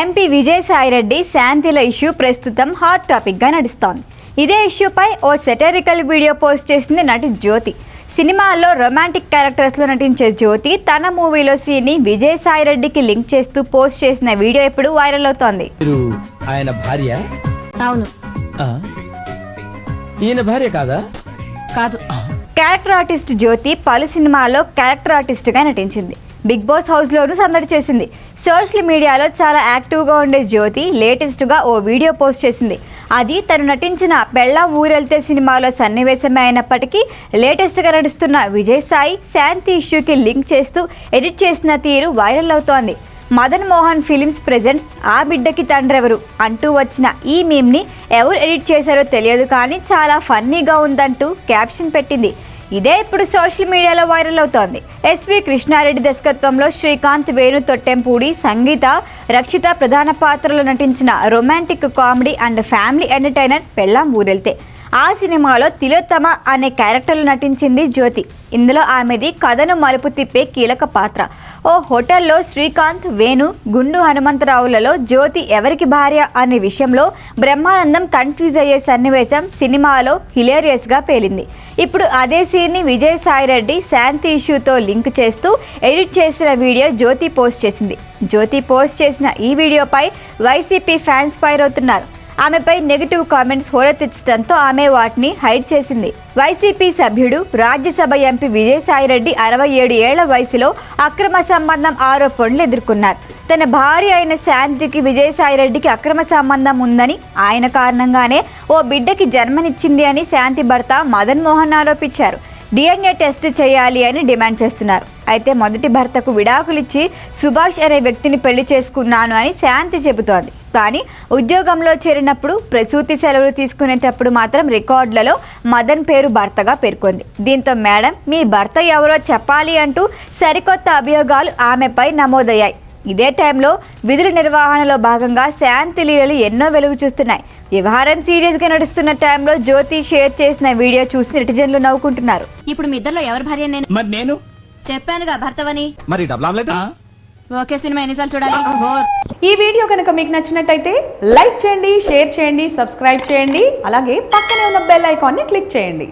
MP Vijayasai Reddy శాంతిల issue ప్రస్తుతం hot టాపిక్గా నడుస్తోంది. ఇదే ఇష్యూపై ఓ సెటరికల్ వీడియో పోస్ట్ చేసింది నటి జ్యోతి. సినిమాల్లో రొమాంటిక్ క్యారెక్టర్స్లో నటించే జ్యోతి తన మూవీలో సీన్ని విజయసాయిరెడ్డికి లింక్ చేస్తూ పోస్ట్ చేసిన వీడియో ఇప్పుడు వైరల్ అవుతోంది. ఆయన భార్య? అవును. ఈయన భార్య కాదా? కాదు. క్యారెక్టర్ ఆర్టిస్ట్ జ్యోతి పలు సినిమాల్లో క్యారెక్టర్ ఆర్టిస్ట్గా నటించింది. బిగ్ బాస్ హౌస్లోనూ సందడి చేసింది. సోషల్ మీడియాలో చాలా యాక్టివ్గా ఉండే జ్యోతి లేటెస్ట్గా ఓ వీడియో పోస్ట్ చేసింది. అది తను నటించిన పెళ్ళ ఊరెళ్తే సినిమాలో సన్నివేశమే అయినప్పటికీ లేటెస్ట్గా నడుస్తున్న విజయ్ సాయి శాంతి ఇష్యూకి లింక్ చేస్తూ ఎడిట్ చేసిన తీరు వైరల్ అవుతోంది. మదన్ మోహన్ ఫిలిమ్స్ ప్రెజెంట్స్ ఆ బిడ్డకి తండ్రెవరు అంటూ వచ్చిన ఈ మీమ్ని ఎవరు ఎడిట్ చేశారో తెలియదు కానీ చాలా ఫన్నీగా ఉందంటూ క్యాప్షన్ పెట్టింది. ఇదే ఇప్పుడు సోషల్ మీడియాలో వైరల్ అవుతోంది. ఎస్వి కృష్ణారెడ్డి దర్శకత్వంలో శ్రీకాంత్ వేణు తొట్టెంపూడి సంగీత రక్షిత ప్రధాన పాత్రలో నటించిన romantic comedy and family entertainer Pellam Oorelthe. ఆ సినిమాలో తిలోత్తమ అనే క్యారెక్టర్లో నటించింది జ్యోతి. ఇందులో ఆమెది కథను మలుపు తిప్పే కీలక పాత్ర. ఓ హోటల్లో శ్రీకాంత్ వేణు గుండు హనుమంతరావులలో జ్యోతి ఎవరికి భార్య అనే విషయంలో బ్రహ్మానందం కన్ఫ్యూజ్ అయ్యే సన్నివేశం సినిమాలో హిలేరియస్గా పేలింది. ఇప్పుడు అదే సీన్ని విజయ్ సాయిరెడ్డి శాంతి ఇష్యూతో లింక్ చేస్తూ ఎడిట్ చేసిన వీడియో జ్యోతి పోస్ట్ చేసింది. జ్యోతి పోస్ట్ చేసిన ఈ వీడియోపై వైసీపీ ఫ్యాన్స్ ఫైర్ అవుతున్నారు ఆమెపై నెగిటివ్ కామెంట్స్ హోరెత్తించడంతో ఆమె వాటిని హైడ్ చేసింది. వైసీపీ సభ్యుడు రాజ్యసభ ఎంపీ విజయసాయిరెడ్డి అరవై ఏడు ఏళ్ళ వయసులో అక్రమ సంబంధం ఆరోపణలు ఎదుర్కొన్నారు. తన భార్య అయిన శాంతికి విజయసాయిరెడ్డికి అక్రమ సంబంధం ఉందని ఆయన కారణంగానే ఓ బిడ్డకి జన్మనిచ్చింది అని శాంతి భర్త మదన్ మోహన్ ఆరోపించారు. డిఎన్ఏ టెస్ట్ చేయాలి అని డిమాండ్ చేస్తున్నారు. అయితే మొదటి భర్తకు విడాకులిచ్చి సుభాష్ అనే వ్యక్తిని పెళ్ళి చేసుకున్నాను అని శాంతి చెబుతోంది. కానీ ఉద్యోగంలో చేరినప్పుడు ప్రసూతి సెలవులు తీసుకునేటప్పుడు మాత్రం రికార్డులలో మదన్ పేరు భర్తగా పేర్కొంది. దీంతో మేడం మీ భర్త ఎవరో చెప్పాలి అంటూ సరికొత్త అభియోగాలు ఆమెపై నమోదయ్యాయి. ఇదే టైంలో విధుల నిర్వహణలో భాగంగా శాంతి లీలలు ఎన్నో వెలుగు చూస్తున్నాయి. వ్యవహారం సీరియస్గా నడుస్తున్న టైంలో జ్యోతి షేర్ చేసిన వీడియో చూసి నెటిజన్లు నవ్వుకుంటున్నారు. ఇప్పుడు మీ ఇద్దరిలో ఎవరి భార్య నేను? మరి నేను? చెప్పానుగా భర్తవని. మరి డబుల్ ఆమ్లెట్? ఒకే సినిమా ఎన్నిసార్లు చూడాలి? ఈ వీడియో కనుక మీకు నచ్చినట్టయితే లైక్ చేయండి షేర్ చేయండి సబ్స్క్రైబ్ చేయండి అలాగే పక్కనే ఉన్న బెల్ ఐకాన్ని క్లిక్ చేయండి.